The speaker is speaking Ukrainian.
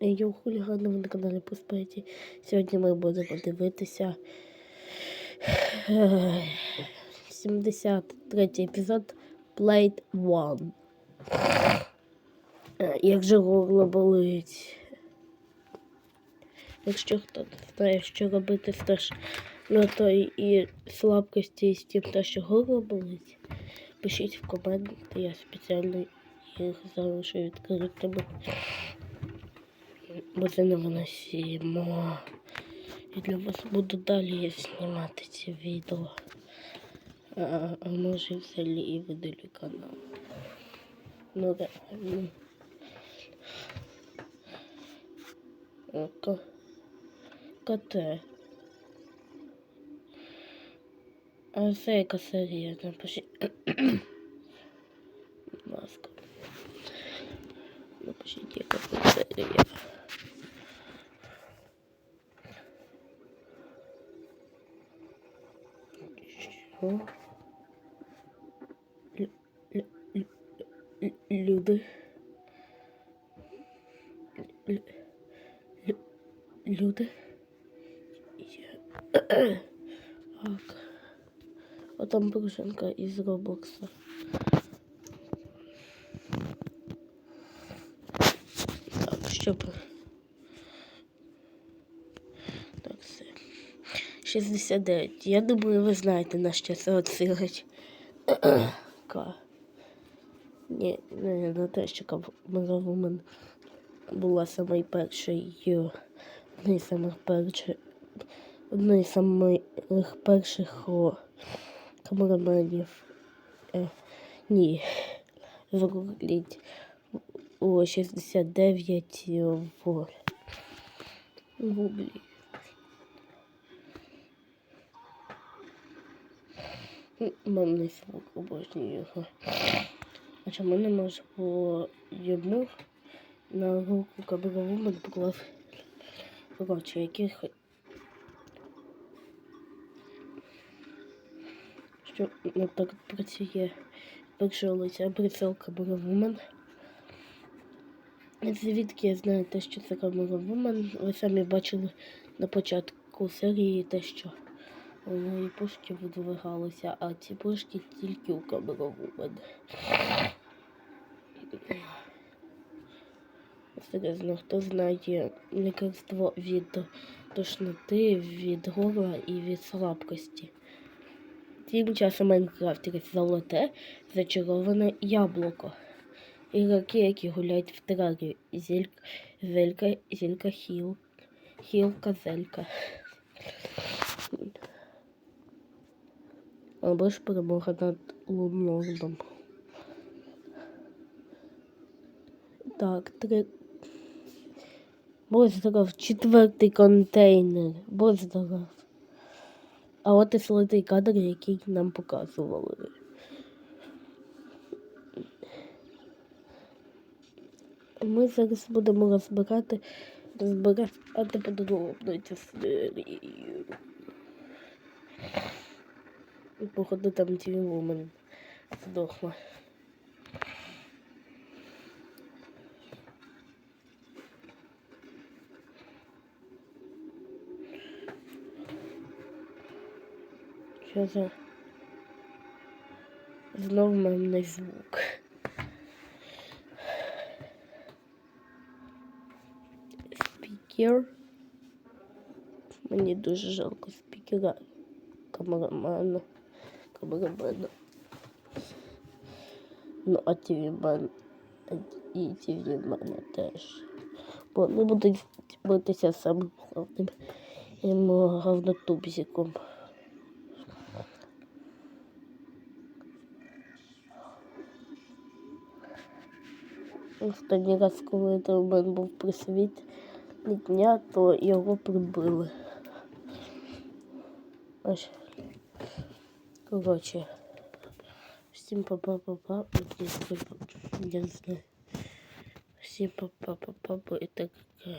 Йо, хулігани ви на каналі Поспеті. Сьогодні ми будемо дивитися е, 73 епізод Plate One. Як же горло болить. Якщо хто знає, що робити на той і слабкості з тим, те, що горло болить, пишіть в коменти, я спеціально їх залишу відкритими. Бо це не виносимо. І для вас буду далі знімати ці відео. А, а може взагалі і видалю канал. Ну реально. Ко- Коте. А це яка серія? Напишіть. Будь ласка. Напишіть, яка це Що? Лю- лю- лю- лю- Люди. Лю- лю- Люди. Так. А там пружинка із Роблокса. Так, щоб. 69. Я думаю, ви знаєте, на що це. Ка. Ні, не на те, що Камера Вумен була самою першою. Однією з самих перших. Однією з самих перших о, камераменів. Е, ні. Загугліть у 69 в гублі. Мамний звук обожнюю його. А чому не було йому на руку кабеловому поклав коротше, яких що не так працює першого лиця прицел кабеловумен. Звідки я знаю те, що це камеровумен? Ви самі бачили на початку серії те, що вони пушки видвигалися, а ці пушки тільки у камеровумен. Серйозно, хто знає лікарство від тошноти, від горла і від слабкості. Тим часом Майнкрафтери золоте зачароване яблуко. Ігроки, які гуляють в терарію. Зілька, зелька, зілька, хіл, хілка, зелька. Або ж перемога над Лунлордом. Так, три. Будь здоров, четвертий контейнер. Будь здоров. А от і золотий кадр, який нам показували. Ми зараз будемо розбирати, розбирати подробно цю серію. І походу там ті вумен здохла. Що за знов мемний звук. Спікер. Мені дуже жалко спікера. Камерамана. Камерамана. Ну, а тівімен. І тівімена теж. Бо вони будуть битися самим головним говнотубзиком. Останній раз, коли мене був присвіт дня, то його прибили. Ось. Коротше. Всім папа-папа. Я не знаю. Всім папа-папа. Это так.